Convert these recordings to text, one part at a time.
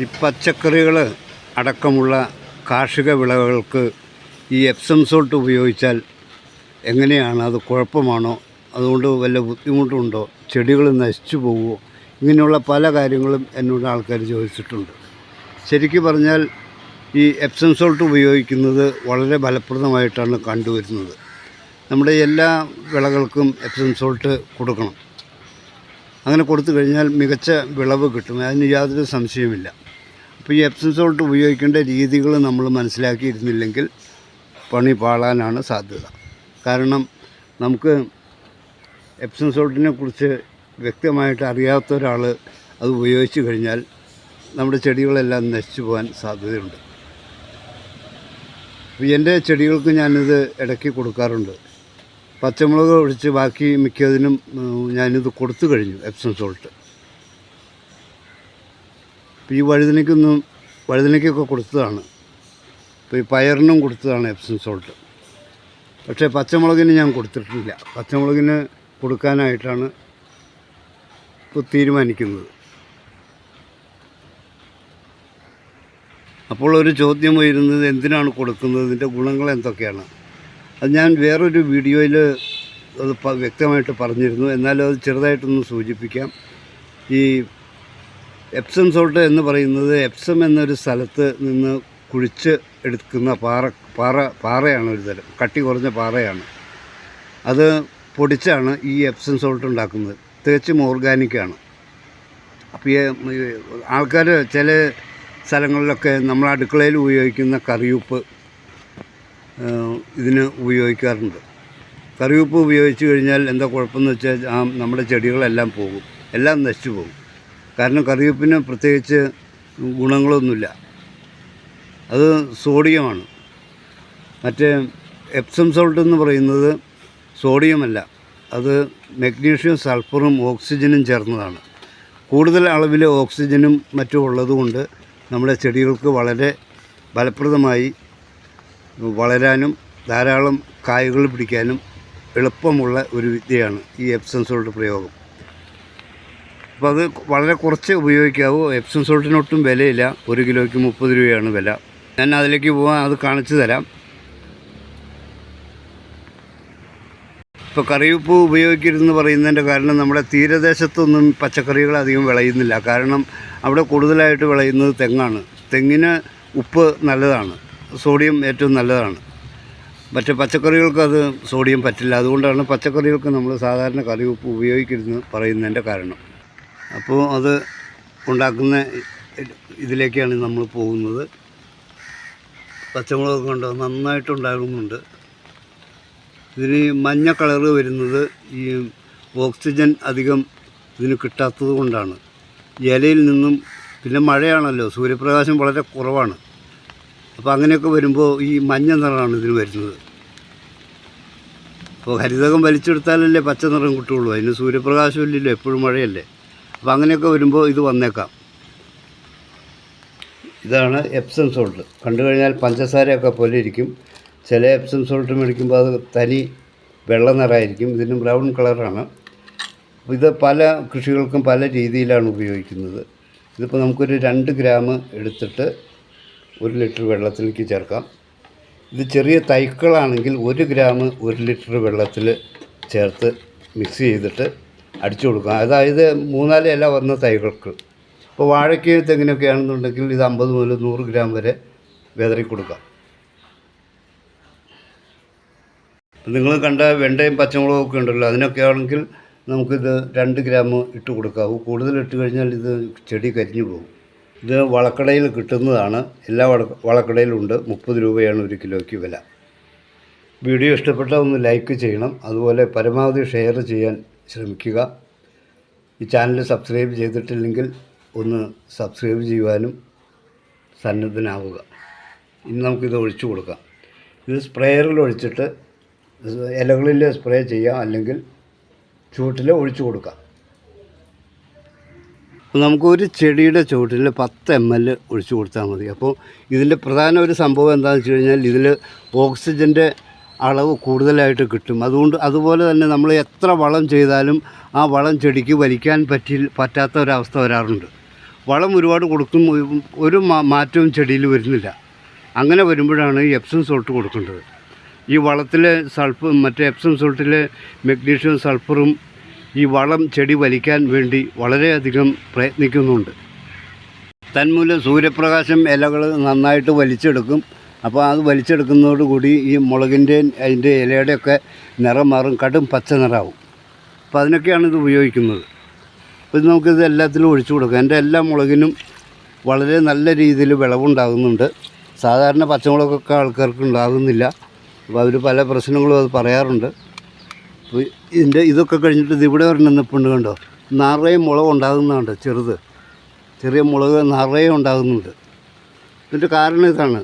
ഈ പച്ചക്കറികൾ അടക്കമുള്ള കാർഷിക വിളകൾക്ക് ഈ എപ്സം സോൾട്ട് ഉപയോഗിച്ചാൽ എങ്ങനെയാണ് അത് കുഴപ്പമാണോ? അതുകൊണ്ട് വല്ല ബുദ്ധിമുട്ടുണ്ടോ? ചെടികൾ നശിച്ചു പോവുമോ ഇങ്ങനെയുള്ള പല കാര്യങ്ങളും എന്നോട് ആൾക്കാർ ചോദിച്ചിട്ടുണ്ട്. ശരിക്കും പറഞ്ഞാൽ ഈ എപ്സം സോൾട്ട് ഉപയോഗിക്കുന്നത് വളരെ ഫലപ്രദമായിട്ടാണ് കണ്ടുവരുന്നത്. നമ്മുടെ എല്ലാ വിളകൾക്കും എപ്സം സോൾട്ട് കൊടുക്കണം. അങ്ങനെ കൊടുത്തു കഴിഞ്ഞാൽ മികച്ച വിളവ് കിട്ടും. അതിന് യാതൊരു സംശയവുമില്ല. അപ്പോൾ ഈ എപ്സം സോൾട്ട് ഉപയോഗിക്കേണ്ട രീതികൾ നമ്മൾ മനസ്സിലാക്കിയിരുന്നില്ലെങ്കിൽ പണി പാളാനാണ് സാധ്യത. കാരണം നമുക്ക് എപ്സം സോൾട്ടിനെ കുറിച്ച് വ്യക്തമായിട്ട് അറിയാത്ത ഒരാൾ അത് ഉപയോഗിച്ച് കഴിഞ്ഞാൽ നമ്മുടെ ചെടികളെല്ലാം നശിച്ചു പോകാൻ സാധ്യതയുണ്ട്. എന്റെ ചെടികൾക്ക് ഞാനിത് ഇടയ്ക്ക് കൊടുക്കാറുണ്ട്. പച്ചമുളക് ഒഴിച്ച് ബാക്കി മിക്കതിനും ഞാനിത് കൊടുത്തു കഴിഞ്ഞു എപ്സം സോൾട്ട് ഇപ്പോൾ ഈ വഴുതനയ്ക്കൊന്നും വഴുതനയ്ക്കൊക്കെ കൊടുത്തതാണ്. ഇപ്പോൾ ഈ പയറിനും കൊടുത്തതാണ് എപ്സം സോൾട്ട് പക്ഷേ പച്ചമുളകിന് ഞാൻ കൊടുത്തിട്ടില്ല. പച്ചമുളകിന് കൊടുക്കാനായിട്ടാണ് ഇപ്പോൾ തീരുമാനിക്കുന്നത്. അപ്പോൾ ഒരു ചോദ്യം വരുന്നത് എന്തിനാണ് കൊടുക്കുന്നത്? ഇതിന്റെ ഗുണങ്ങൾ എന്തൊക്കെയാണ്? അത് ഞാൻ വേറൊരു വീഡിയോയിൽ അത് വ്യക്തമായിട്ട് പറഞ്ഞിരുന്നു. എന്നാലും അത് ചെറുതായിട്ടൊന്ന് സൂചിപ്പിക്കാം. ഈ എപ്സം സോൾട്ട് എന്ന് പറയുന്നത് എപ്സം എന്നൊരു സ്ഥലത്ത് നിന്ന് കുഴിച്ച് എടുക്കുന്ന പാറ പാറ പാറയാണ് ഒരു തരം. കട്ടി കുറഞ്ഞ പാറയാണ്. അത് പൊടിച്ചാണ് ഈ എപ്സം സോൾട്ട് ഉണ്ടാക്കുന്നത്. തികച്ചും ഓർഗാനിക്കാണ് അപ്പോൾ ഈ ആൾക്കാർ ചില സ്ഥലങ്ങളിലൊക്കെ നമ്മൾ അടുക്കളയിൽ ഉപയോഗിക്കുന്ന കറിയുപ്പ് ഇതിന് ഉപയോഗിക്കാറുണ്ട്. കറിവേപ്പ് ഉപയോഗിച്ച് കഴിഞ്ഞാൽ എന്താ കുഴപ്പമെന്ന് വെച്ചാൽ ആ നമ്മുടെ ചെടികളെല്ലാം പോകും. എല്ലാം നശിച്ചു പോകും. കാരണം കറിവേപ്പിന് പ്രത്യേകിച്ച് ഗുണങ്ങളൊന്നുമില്ല. അത് സോഡിയമാണ്. മറ്റേ എപ്സം സോൾട്ട് എന്ന് പറയുന്നത് സോഡിയമല്ല. അത് മഗ്നീഷ്യം സൾഫറും ഓക്സിജനും ചേർന്നതാണ്. കൂടുതൽ അളവിൽ ഓക്സിജനും മറ്റും ഉള്ളതുകൊണ്ട് നമ്മുടെ ചെടികൾക്ക് വളരെ ഫലപ്രദമായി വളരാനും ധാരാളം കായകൾ പിടിക്കാനും എളുപ്പമുള്ള ഒരു വിദ്യയാണ് ഈ എപ്സം സോൾട്ട് പ്രയോഗം. അപ്പോൾ അത് വളരെ കുറച്ച് ഉപയോഗിക്കാവൂ. എപ്സം സോൾട്ടിനൊട്ടും വിലയില്ല. ഒരു കിലോയ്ക്ക് മുപ്പത് രൂപയാണ് വില. ഞാൻ അതിലേക്ക് പോകാൻ അത് കാണിച്ചു തരാം. ഇപ്പോൾ കറിയുപ്പ് ഉപയോഗിക്കരുതെന്ന് പറയുന്നതിന്റെ കാരണം നമ്മുടെ തീരദേശത്തൊന്നും പച്ചക്കറികൾ അധികം വിളയുന്നില്ല. കാരണം അവിടെ കൂടുതലായിട്ട് വിളയുന്നത് തെങ്ങാണ്. തെങ്ങിന് ഉപ്പ് നല്ലതാണ്. സോഡിയം ഏറ്റവും നല്ലതാണ്. മറ്റ് പച്ചക്കറികൾക്ക് അത് സോഡിയം പറ്റില്ല. അതുകൊണ്ടാണ് പച്ചക്കറികൾക്ക് നമ്മൾ സാധാരണ കറിയുപ്പ് ഉപയോഗിക്കരുതെന്ന് പറയുന്നതിന്റെ കാരണം. അപ്പോൾ അത് ഉണ്ടാക്കുന്ന ഇതിലേക്കാണ് നമ്മൾ പോകുന്നത്. പച്ചമുളക് കൊണ്ട് നന്നായിട്ടുണ്ടാകുന്നുണ്ട് ഇതിന് മഞ്ഞ കളർ വരുന്നത് ഈ ഓക്സിജൻ അധികം ഇതിന് കിട്ടാത്തത് കൊണ്ടാണ്. ഇലയിൽ നിന്നും പിന്നെ മഴയാണല്ലോ സൂര്യപ്രകാശം വളരെ കുറവാണ്. അപ്പോൾ അങ്ങനെയൊക്കെ വരുമ്പോൾ ഈ മഞ്ഞ നിറമാണ് ഇതിന് വരുന്നത്. അപ്പോൾ ഹരിതകം വലിച്ചെടുത്താലല്ലേ പച്ച നിറം കിട്ടുള്ളൂ. അതിന് സൂര്യപ്രകാശം ഇല്ലല്ലോ എപ്പോഴും മഴയല്ലേ. അപ്പോൾ അങ്ങനെയൊക്കെ വരുമ്പോൾ ഇത് വന്നേക്കാം. ഇതാണ് എപ്സം സോൾട്ട്. കണ്ടു കഴിഞ്ഞാൽ പഞ്ചസാരയൊക്കെ പോലെ ഇരിക്കും. ചില എപ്സം സോൾട്ട് മേടിക്കുമ്പോൾ അത് തനി വെള്ള നിറമായിരിക്കും. ഇതിന് ബ്രൗൺ കളറാണ്. ഇത് പല കൃഷികൾക്കും പല രീതിയിലാണ് ഉപയോഗിക്കുന്നത്. ഇതിപ്പോൾ നമുക്കൊരു രണ്ട് ഗ്രാം എടുത്തിട്ട് ഒരു ലിറ്റർ വെള്ളത്തിലേക്ക് ചേർക്കാം. ഇത് ചെറിയ തൈക്കളാണെങ്കിൽ ഒരു ഗ്രാം ഒരു ലിറ്റർ വെള്ളത്തിൽ ചേർത്ത് മിക്സ് ചെയ്തിട്ട് അടിച്ചു കൊടുക്കാം. അതായത് മൂന്നാൽ ഇല വന്ന തൈകൾക്ക്. ഇപ്പോൾ വാഴയ്ക്ക് തെങ്ങിനൊക്കെ ആണെന്നുണ്ടെങ്കിൽ ഇത് അമ്പത് മുതൽ നൂറ് ഗ്രാം വരെ വിതറി കൊടുക്കാം. നിങ്ങൾ കണ്ട വെണ്ടയും പച്ചമുളകും ഒക്കെ ഉണ്ടല്ലോ അതിനൊക്കെ ആണെങ്കിൽ നമുക്കിത് രണ്ട് ഗ്രാം ഇട്ട് കൊടുക്കാവൂ കൂടുതൽ ഇട്ട് കഴിഞ്ഞാൽ ഇത് ചെടി കരിഞ്ഞു പോകും. ഇത് വളക്കടയിൽ കിട്ടുന്നതാണ്. എല്ലാ വള വളക്കടയിലും ഉണ്ട് മുപ്പത് രൂപയാണ് ഒരു കിലോയ്ക്ക് വില. വീഡിയോ ഇഷ്ടപ്പെട്ടാൽ ഒന്ന് ലൈക്ക് ചെയ്യണം. അതുപോലെ പരമാവധി ഷെയർ ചെയ്യാൻ ശ്രമിക്കുക. ഈ ചാനൽ സബ്സ്ക്രൈബ് ചെയ്തിട്ടില്ലെങ്കിൽ ഒന്ന് സബ്സ്ക്രൈബ് ചെയ്യുവാനും സന്നദ്ധനാവുക. ഇനി നമുക്കിത് ഒഴിച്ചു കൊടുക്കാം. ഇത് സ്പ്രേയറിൽ ഒഴിച്ചിട്ട് ഇലകളിൽ സ്പ്രേ ചെയ്യാം. അല്ലെങ്കിൽ ചൂട്ടിൽ ഒഴിച്ചു കൊടുക്കാം. അപ്പോൾ നമുക്ക് ഒരു ചെടിയുടെ ചുവട്ടിൽ പത്ത് എം എൽ ഒഴിച്ചു കൊടുത്താൽ മതി. അപ്പോൾ ഇതിന്റെ പ്രധാന ഒരു സംഭവം എന്താണെന്ന് വെച്ച് കഴിഞ്ഞാൽ ഇതിൽ ഓക്സിജന്റെ അളവ് കൂടുതലായിട്ട് കിട്ടും. അതുകൊണ്ട് അതുപോലെ തന്നെ നമ്മൾ എത്ര വളം ചെയ്താലും ആ വളം ചെടിക്ക് വലിക്കാൻ പറ്റി പറ്റാത്ത ഒരവസ്ഥ വരാറുണ്ട്. വളം ഒരുപാട് കൊടുക്കും ഒരു മാറ്റവും ചെടിയിൽ വരുന്നില്ല. അങ്ങനെ വരുമ്പോഴാണ് എപ്സം സോൾട്ട് കൊടുക്കേണ്ടത്. ഈ വളത്തിലെ സൾഫ് മറ്റേ എപ്സം സോൾട്ടിലെ മെഗ്നീഷ്യം സൾഫറും ഈ വളം ചെടി വലിക്കാൻ വേണ്ടി വളരെയധികം പ്രയത്നിക്കുന്നുണ്ട്. തന്മൂലം സൂര്യപ്രകാശം ഇലകൾ നന്നായിട്ട് വലിച്ചെടുക്കും. അപ്പോൾ അത് വലിച്ചെടുക്കുന്നതോടുകൂടി ഈ മുളകിന്റെ അതിന്റെ ഇലയുടെയൊക്കെ നിറം മാറും കടും പച്ച നിറാവും. അപ്പോൾ അതിനൊക്കെയാണ് ഇത് ഉപയോഗിക്കുന്നത്. ഇത് നമുക്കിത് എല്ലാത്തിലും ഒഴിച്ചു കൊടുക്കാം. എന്റെ എല്ലാ മുളകിനും വളരെ നല്ല രീതിയിൽ വിളവുണ്ടാകുന്നുണ്ട്. സാധാരണ പച്ചമുളകൊക്കെ ആൾക്കാർക്ക് ഉണ്ടാകുന്നില്ല. അപ്പോൾ അവർ പല പ്രശ്നങ്ങളും അത് പറയാറുണ്ട്. അപ്പോൾ ഇതിന്റെ ഇതൊക്കെ കഴിഞ്ഞിട്ട് ഇത് ഇവിടെ ഒരെണ്ണം നിൽപ്പുണ്ട് കണ്ടോ? നിറയെ മുളക് ഉണ്ടാകുന്നുണ്ട് ചെറുത്. ചെറിയ മുളക് നിറയെ ഉണ്ടാകുന്നുണ്ട്. ഇതിന്റെ കാരണം ഇതാണ്.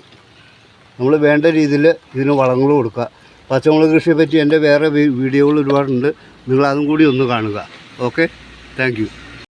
നമ്മൾ വേണ്ട രീതിയിൽ ഇതിന് വളങ്ങൾ കൊടുക്കുക. പച്ചമുളക് കൃഷിയെ പറ്റി എന്റെ വേറെ വീഡിയോകൾ ഒരുപാടുണ്ട്. നിങ്ങൾ അതും കൂടി ഒന്ന് കാണുക. ഓക്കെ? താങ്ക്